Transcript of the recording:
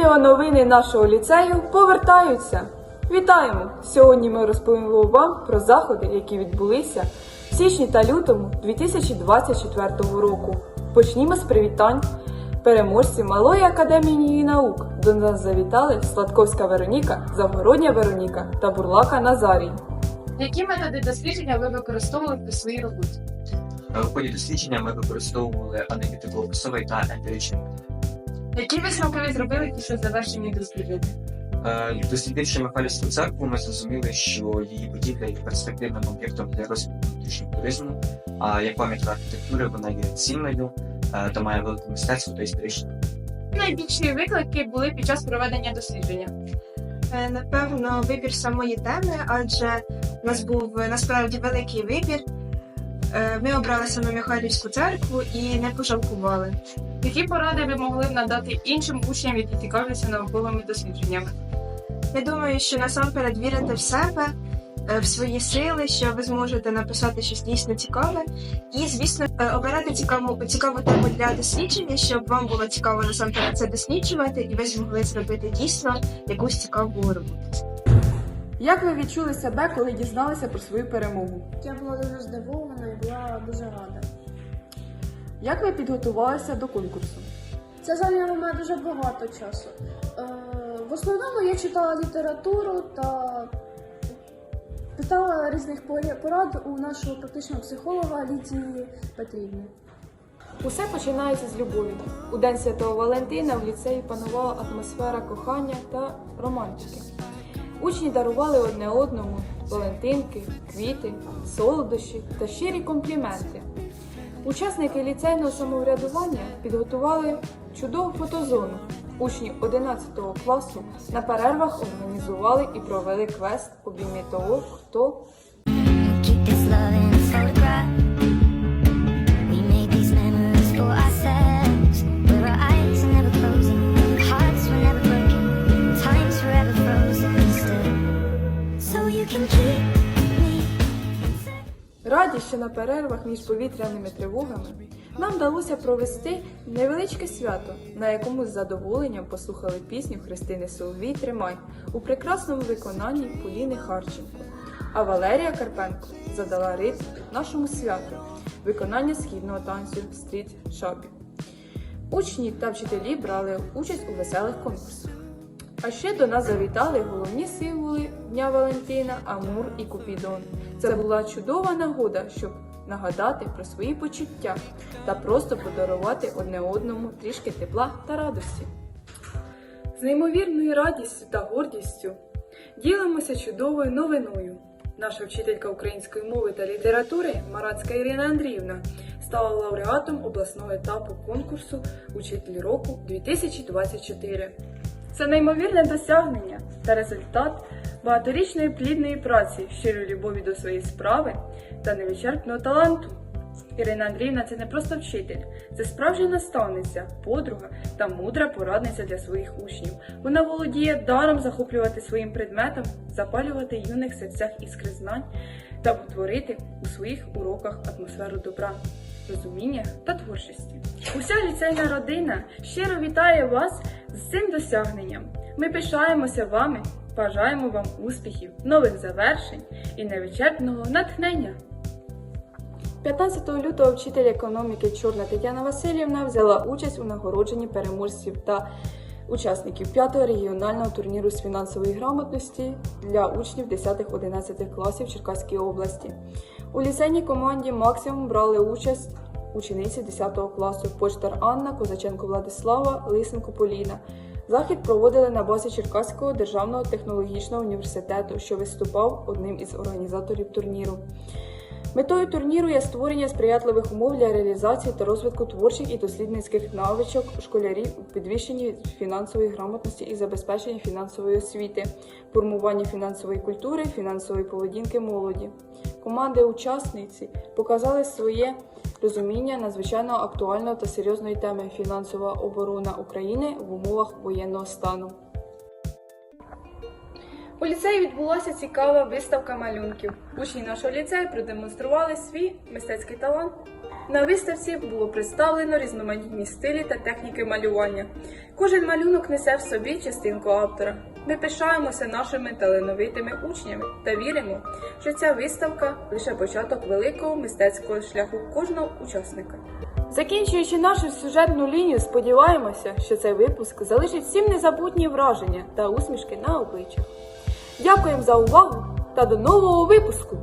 Відеоновини нашого ліцею повертаються. Вітаємо! Сьогодні ми розповімо вам про заходи, які відбулися в січні та лютому 2024 року. Почнімо з привітань переможців Малої академії наук. До нас завітали Сладковська Вероніка, Завгородня Вероніка та Бурлака Назарій. Які методи дослідження ви використовували при своїй роботі? Е, У ході дослідження ми використовували аналітико-описовий та емпіричний. Які висновки ви зробили після завершення дослідження? Е, Дослідивши Михайлівську церкву, ми зрозуміли, що її будівля є перспективним об'єктом для розвитку внутрішнього туризму, а як пам'ятка архітектури вона є цінною е, та має велику мистецтву та історичну. Найбільші виклики були під час проведення дослідження. Е, Напевно, вибір самої теми, адже у нас був насправді великий вибір. Е, Ми обрали саме Михайлівську церкву і не пожалкували. Які поради ви могли б надати іншим учням, які цікавляться науковими дослідженнями? Я думаю, що насамперед вірити в себе, е, в свої сили, що ви зможете написати щось дійсно цікаве, і, звісно, е, обирати цікаву, цікаву тему для дослідження, щоб вам було цікаво насамперед це досліджувати, і ви змогли зробити дійсно якусь цікаву роботу. Як ви відчули себе, коли дізналися про свою перемогу? Я була дуже здивована і була дуже рада. Як ви підготувалися до конкурсу? Це зайняло мене дуже багато часу. Е, в основному я читала літературу та питала різних порад у нашого практичного психолога Лідії Петрівни. Усе починається з любові. У День Святого Валентина в ліцеї панувала атмосфера кохання та романтики. Учні дарували одне одному валентинки, квіти, солодощі та щирі компліменти. Учасники ліцейного самоврядування підготували чудову фотозону. Учні 11 класу на перервах організували і провели квест обійми того, хто Раді, що на перервах між повітряними тривогами нам вдалося провести невеличке свято, на якому з задоволенням послухали пісню Христини Соловій Тримай у прекрасному виконанні Поліни Харченко. А Валерія Карпенко задала ритм нашому святу виконання східного танцю стріт шапі. Учні та вчителі брали участь у веселих конкурсах. А ще до нас завітали головні символи Дня Валентина, Амур і Купідон. Це була чудова нагода, щоб нагадати про свої почуття та просто подарувати одне одному трішки тепла та радості. З неймовірною радістю та гордістю ділимося чудовою новиною. Наша вчителька української мови та літератури Маранська Ірина Андріївна стала лауреатом обласного етапу конкурсу Учитель року 2024. Це неймовірне досягнення та результат багаторічної плідної праці, щирої любові до своєї справи та невичерпного таланту. Ірина Андріївна це не просто вчитель, це справжня наставниця, подруга та мудра порадниця для своїх учнів. Вона володіє даром захоплювати своїм предметом, запалювати юних серцях іскри знань та творити у своїх уроках атмосферу добра, розуміння та творчості. Уся ліцейна родина щиро вітає вас з цим досягненням. Ми пишаємося вами, бажаємо вам успіхів, нових завершень і невичерпного натхнення. 15 лютого вчитель економіки Чорна Тетяна Васильівна взяла участь у нагородженні переможців та учасників 5-го регіонального турніру з фінансової грамотності для учнів 10-11 класів Черкаської області. У ліцейній команді максимум брали участь учениці 10 класу Почтар Анна, Козаченко Владислава, Лисенко Поліна. Захід проводили на базі Черкаського державного технологічного університету, що виступав одним із організаторів турніру. Метою турніру є створення сприятливих умов для реалізації та розвитку творчих і дослідницьких навичок школярів у підвищенні фінансової грамотності і забезпеченні фінансової освіти, формуванні фінансової культури, фінансової поведінки молоді. Команди учасниці показали своє розуміння надзвичайно актуальної та серйозної теми фінансова оборона України в умовах воєнного стану. У ліцеї відбулася цікава виставка малюнків. Учні нашого ліцею продемонстрували свій мистецький талант. На виставці було представлено різноманітні стилі та техніки малювання. Кожен малюнок несе в собі частинку автора. Ми пишаємося нашими талановитими учнями та віримо, що ця виставка лише початок великого мистецького шляху кожного учасника. Закінчуючи нашу сюжетну лінію, сподіваємося, що цей випуск залишить всім незабутні враження та усмішки на обличчях. Дякуємо за увагу та до нового випуску!